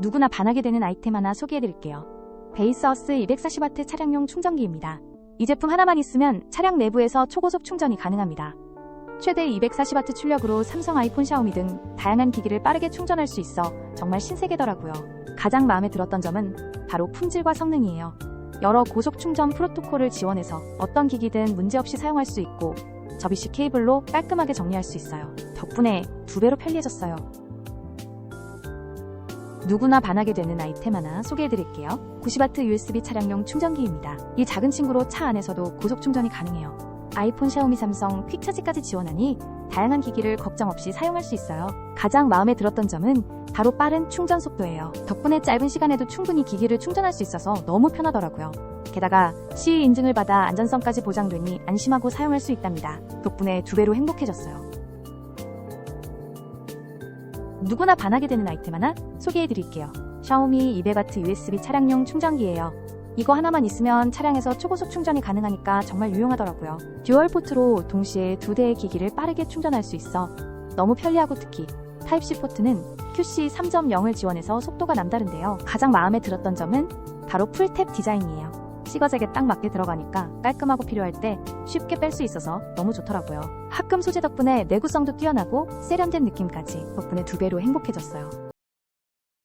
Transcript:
누구나 반하게 되는 아이템 하나 소개해드릴게요. 베이스어스 240W 차량용 충전기입니다. 이 제품 하나만 있으면 차량 내부에서 초고속 충전이 가능합니다. 최대 240W 출력으로 삼성 아이폰 샤오미 등 다양한 기기를 빠르게 충전할 수 있어 정말 신세계더라고요. 가장 마음에 들었던 점은 바로 품질과 성능이에요. 여러 고속 충전 프로토콜을 지원해서 어떤 기기든 문제없이 사용할 수 있고 접이식 케이블로 깔끔하게 정리할 수 있어요. 덕분에 두 배로 편리해졌어요. 누구나 반하게 되는 아이템 하나 소개해드릴게요. 90W USB 차량용 충전기입니다. 이 작은 친구로 차 안에서도 고속 충전이 가능해요. 아이폰, 샤오미, 삼성, 퀵차지까지 지원하니 다양한 기기를 걱정 없이 사용할 수 있어요. 가장 마음에 들었던 점은 바로 빠른 충전 속도예요. 덕분에 짧은 시간에도 충분히 기기를 충전할 수 있어서 너무 편하더라고요. 게다가 CE 인증을 받아 안전성까지 보장되니 안심하고 사용할 수 있답니다. 덕분에 두 배로 행복해졌어요. 누구나 반하게 되는 아이템 하나 소개해드릴게요. 샤오미 200W USB 차량용 충전기예요. 이거 하나만 있으면 차량에서 초고속 충전이 가능하니까 정말 유용하더라고요. 듀얼 포트로 동시에 두 대의 기기를 빠르게 충전할 수 있어 너무 편리하고 특히 타입C 포트는 QC 3.0을 지원해서 속도가 남다른데요. 가장 마음에 들었던 점은 바로 풀탭 디자인이에요. 시거잭에 딱 맞게 들어가니까 깔끔하고 필요할 때 쉽게 뺄 수 있어서 너무 좋더라고요. 합금 소재 덕분에 내구성도 뛰어나고 세련된 느낌까지 덕분에 두 배로 행복해졌어요.